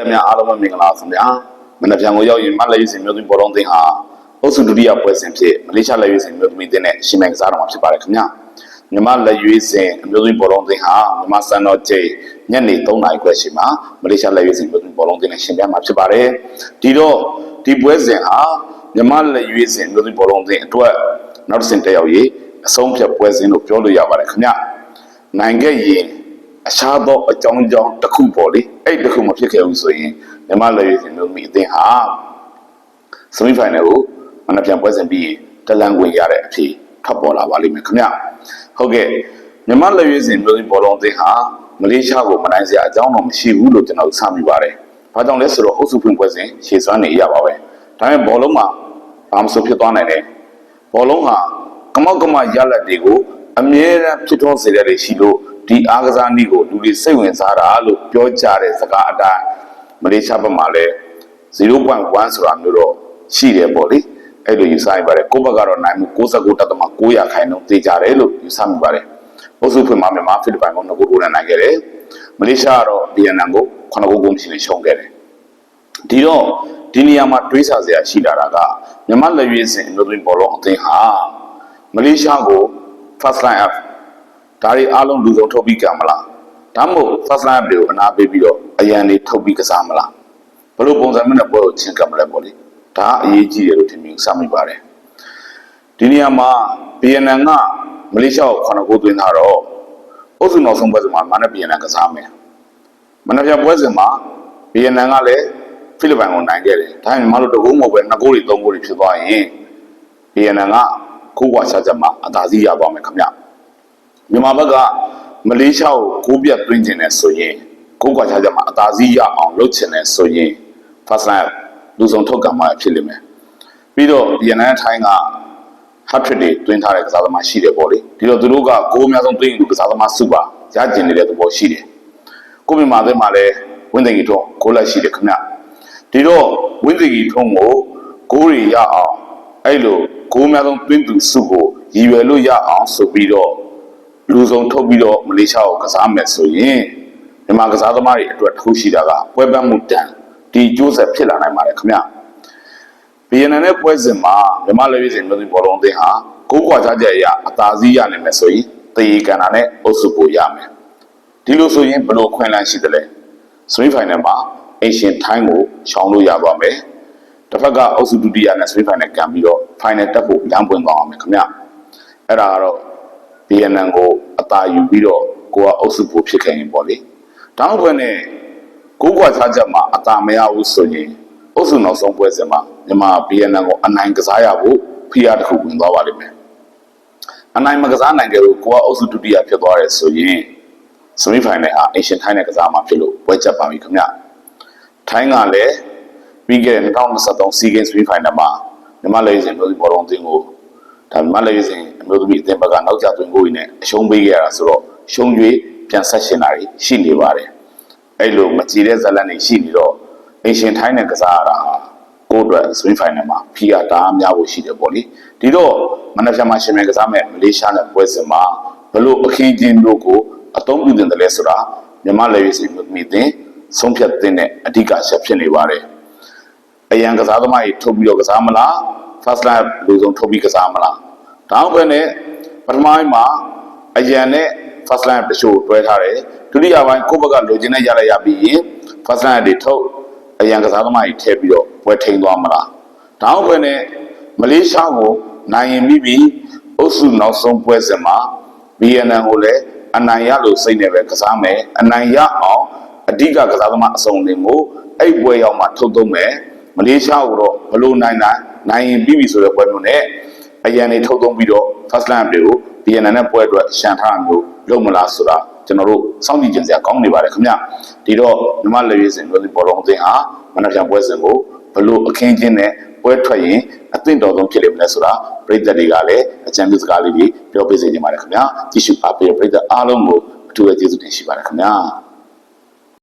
သက်များအားလုံးပဲမင်္ဂလာပါခင်ဗျာမနက်ဖြန်ကိုရောက်ရင်မလက်ရွေးစင်မျိုးသမီးဘောလုံးသင်းဟာအုပ်စုဒုတိယပွဲစဉ်ဖြစ်မလေးရှားလက်ရွေးစင်မျိုးသမီးသင်းနဲ့ရှင်မြိုင်ကစားတော်မှာဖြစ်ပါတယ်ခင်ဗျာမြမလက်ရွေးစင်အမျိုးသမီးဘောလုံးသင်းဟာမြမစံတော်ကျိညနေ3နာရီခွဲချိန်မှာမလေးရှားလက်ရွေးစင်မျိုးသမီးဘောလုံးသင်းနဲ့ရှင်ပြိုင်မှာဖြစ်ပါတယ်ဒီတော့ဒီပွဲစဉ်ဟာမြမလက်ရွေးစင်မျိုးသမီးဘောလုံးသင်းအတွက်နောက်တစ်ဆင့်တက်ရောက်ရေးအဆုံးဖြတ်ပွဲစဉ်လို့ပြောလို့ရပါတယ်ခင်ဗျာနိုင်ခဲ့ရင်အခြားသောအကြောင်းကြောင့်တစ်ခုပေါ့လေအဲ့ တစ်ခုမဖြစ်ခဲ့ဘူးဆိုရင်မြမလက်ရွေးစင်မျိုးသမီးအသင်းဟာစမီဖိုင်နယ်ကိုမနက်ဖြန်ပွဲစဉ်ပြီးရင်တလန်ဝင်ရတဲ့အဖြစ်ထွက်ပေါ်လာပါလိမ့်မယ်ခင်ဗျဟုတ်ကဲ့မြမလက်ရွေးစင်မျိုးသမီးဘောလုံးအသင်းဟာမလေးရှားကိုမနိုင်စရာအကြောင်းတော့မရှိဘူးလို့ကျွန်တော်စမိပါတယ်ဘာကြောင့်လဲဆိုတော့အုပ်စုဖွင့်ပွဲစဉ်ရှေ့စွမ်းနေရပါပဲဒါပေမဲ့ဘောလုံးမှာဘာမှမဆိုဖြစ်သွားနိုင်တယ်ဘောလုံးဟာကမောက်ကမရလက်တွေကိုအမြဲတမ်းဖြစ်ထွန်းစေတဲ့ရှိလို့ ဒီအားကစားနည်းကိုလူတွေစိတ်ဝင်စားတာလို့ပြောကြတဲ့စကားအတိုင်းမလေးရှားဘက်မှာလည်း0.1ဆိုတာမျိုးတော့ရှိတယ်ပေါ့လေအဲ့လိုယူဆရပါတယ်ကိုယ့်ဘက်ကတော့နိုင်မှု69.900ခိုင်နှုန်းသိကြတယ်လို့ယူဆမိပါတယ်ဘုစုဖွင့်မှာမြန်မာဖိလစ်ပိုင်ကို2ဂိုးထိုးနိုင်ခဲ့တယ်မလေးရှားကတော့ဗီယက်နမ်ကို9ဂိုးကိုမရှိနဲ့ရှုံးခဲ့တယ်ဒီတော့ဒီနေရာမှာတွေးဆစရာရှိလာတာကမြန်မာလက်ရွေးစင်အမျိုးသမီးဘောလုံးအသင်းဟာမလေးရှားကို first line up ဒါတွေအားလုံးလူစုံထုတ်ပြီးကြမလားဒါမှမဟုတ် first line up တွေကိုအနာပေးပြီးတော့အရန်တွေထုတ်ပြီးကစားမလားဘယ်လိုပုံစံမျိုးနဲ့ပွဲကိုချင်းကပ်မလဲပေါ့လေဒါအရေးကြီးတယ်လို့ထင်ပြီးစမိပါတယ်ဒီနေရာမှာဗီယက်နမ်ကမလေးရှားကို9ဂိုးသွင်းထားတော့အုပ်စုနောက်ဆုံးပွဲစဉ်မှာမနက်ဗီယက်နမ်ကစားမယ်မနက်ဖြန်ပွဲစဉ်မှာဗီယက်နမ်ကလည်းဖိလစ်ပိုင်ကိုနိုင်ခဲ့တယ်ဒါပေမဲ့မတို့တကူမဟုတ်ပဲ2ဂိုးတွေ3ဂိုးတွေဖြစ်သွားရင်ဗီယက်နမ်ကကိုးကွာရှာချက်မှာအသာစီးရပါမယ်ခင်ဗျ မြန်မာဘက်ကမလေးရှားကိုကိုးပြတ်သွင်းခြင်းနဲ့ဆိုရင်ကိုးကွာရှာချက်မှာအသာစီးရအောင်လုပ်ချင်တယ်ဆိုရင် first line လူဆောင်ထုတ်ကံမှာဖြစ်လိမ့်မယ်ပြီးတော့ဗီယက်နမ်ထိုင်းက hat trick တွေတွင်းထားတဲ့ကစားသမားရှိတယ်ပေါ့လေဒီတော့သူတို့ကဂိုးအများဆုံးတွင်းလူကစားသမားစုပါရကျင်နေတဲ့သဘောရှိတယ်ကိုမြန်မာသင်းမှာလည်းဝင်းသိကြီးထုံးဂိုးလက်ရှိတယ်ခင်ဗျဒီတော့ဝင်းသိကြီးထုံးကိုဂိုးတွေရအောင်အဲ့လိုဂိုးအများဆုံးတွင်းသူစုကိုရည်ရွယ်လို့ရအောင်ဆိုပြီးတော့ လူစုံထုတ်ပြီးတော့မလေးရှားကိုကစားမယ်ဆိုရင်မြန်မာကစားသမားတွေအတွက်တစ်ခုရှိတာကပွဲပန်းမှုတန်ဒီကျိုးဆက်ဖြစ်လာနိုင်ပါတယ်ခင်ဗျဗီယက်နမ်နဲ့ပွဲစဉ်မှာမြန်မာလက်ရွေးစင်မျိုးသမီးဘောလုံးအသင်းဟာကိုးကွာကြတဲ့အရာအသာစီးရနိုင်မယ်ဆိုရင်တရေကန်တာနဲ့အုပ်စုကိုရမယ်ဒီလိုဆိုရင်ဘယ်လိုခွင့်လန်းရှိသလဲစမီဖိုင်နယ်မှာအရှင်ထိုင်းကိုရှောင်လို့ရသွားမယ်တစ်ဖက်ကအုပ်စုဒုတိယနဲ့စမီဖိုင်နယ်ကန်ပြီးတော့ဖိုင်နယ်တက်ဖို့လမ်းပွင့်သွားအောင်မယ်ခင်ဗျအဲ့ဒါကတော့ ဗီယက်နမ်ကိုအသာယူပြီးတော့ကိုကအုပ်စုဖို့ဖြစ်ခဲ့ရင်ပေါ့လေတောင်းခွင့်နဲ့ကိုးကွာချချက်မှာအသာမရဘူးဆိုရင်အုပ်စုနောက်ဆုံးပွဲစဉ်မှာမြန်မာဗီယက်နမ်ကိုအနိုင်ကစားရဖို့ဖိအားတစ်ခုဝင်သွားပါလိမ့်မယ်အနိုင်မကစားနိုင်ကြဘူးကိုကအုပ်စုဒုတိယဖြစ်သွားတယ်ဆိုရင်စမီဖိုင်နယ်ဟာအရှင်ထိုင်းနဲ့ကစားမှာဖြစ်လို့ပွဲချက်ပါပြီခင်ဗျထိုင်းကလည်းပြီးခဲ့တဲ့2023 SEA Games Semi Final မှာမြန်မာလက်ရည်စင်မျိုးဘောလုံးအသင်းကို ဒါမြန်မာလက်ရည်စင်အမျိုးသမီးအသင်းဘက်ကနောက်ကျသွင်းကိုနဲ့အရှုံးပေးခဲ့ရတာဆိုတော့ရှုံး၍ပြန်ဆက်ရှင်တာရှိနေပါတယ်အဲ့လိုမကြည်တဲ့ဇာတ်လမ်းတွေရှိနေတော့အရှင်ထိုင်းနဲ့ကစားရတာဟာကိုယ့်အတွက် Semi Final မှာဖီယာတားများဖို့ရှိတယ်ပေါ့လေဒီတော့မနက်ဖြန်မှာရှင်မြန်ကစားမဲ့မလေးရှားနဲ့ပွဲစဉ်မှာဘလို့အခင်းချင်းတို့ကိုအသုံးပြုတင်တယ်လဲဆိုတာမြန်မာလက်ရည်စင်မျိုးသမီးအသင်းဆုံးဖြတ်တဲ့အဓိကချက်ဖြစ်နေပါတယ်အရန်ကစားသမားတွေထုတ်ပြီးတော့ကစားမလား first line လူဆုံးထုတ်ပြီးကစားမလားဒါမှမဟုတ်နဲ့ပထမပိုင်းမှာအရန်နဲ့ first line တချို့တွဲထားတယ်ဒုတိယပိုင်းကိုယ့်ဘက်ကလိုချင်တဲ့ရလိုက်ရပြီးရင် first line တွေထုတ်အရန်ကစားသမားတွေထည့်ပြီးတော့ပွဲထိန်သွားမလားဒါမှမဟုတ်နဲ့မလေးရှားကိုနိုင်ရင်ပြီးပြီးအုပ်စုနောက်ဆုံးပွဲစဉ်မှာ BNN ကိုလည်းအနိုင်ရလို့စိတ်နဲ့ပဲကစားမယ်အနိုင်ရအောင်အဓိကကစားသမားအစုံလင်ကိုအဲ့ပွဲရောက်မှထုတ်သုံးမယ်မလေးရှားကိုတော့ဘလို့နိုင်နိုင် နိုင်ရင်ပြီးပြီဆိုတဲ့ပွဲမျိုးနဲ့အရန်တွေထုတ်သုံးပြီးတော့ first line တွေကို BNN နဲ့ပွဲအတွက်ရှန်ထားမျိုးလုပ်မလားဆိုတာကျွန်တော်တို့စောင့်ကြည့်ကြင်စရာကောင်းနေပါတယ်ခင်ဗျဒီတော့မြမလက်ရွေးစင်မျိုးဘောလုံးအသင်းဟာမနက်ဖြန်ပွဲစဉ်ကိုဘလို့အခင်းချင်းနဲ့ပွဲထွက်ရင်အသင့်တော်ဆုံးဖြစ်လိမ့်မယ်ဆိုတာပြည်သက်တွေကလည်းအကြံပြုစကားလေးတွေပြောပေးစေချင်ပါတယ်ခင်ဗျာကြည့်ရှုအားပေးတဲ့ပြည်သက်အားလုံးကိုအထူးပဲကျေးဇူးတင်ရှိပါတယ်ခင်ဗျာ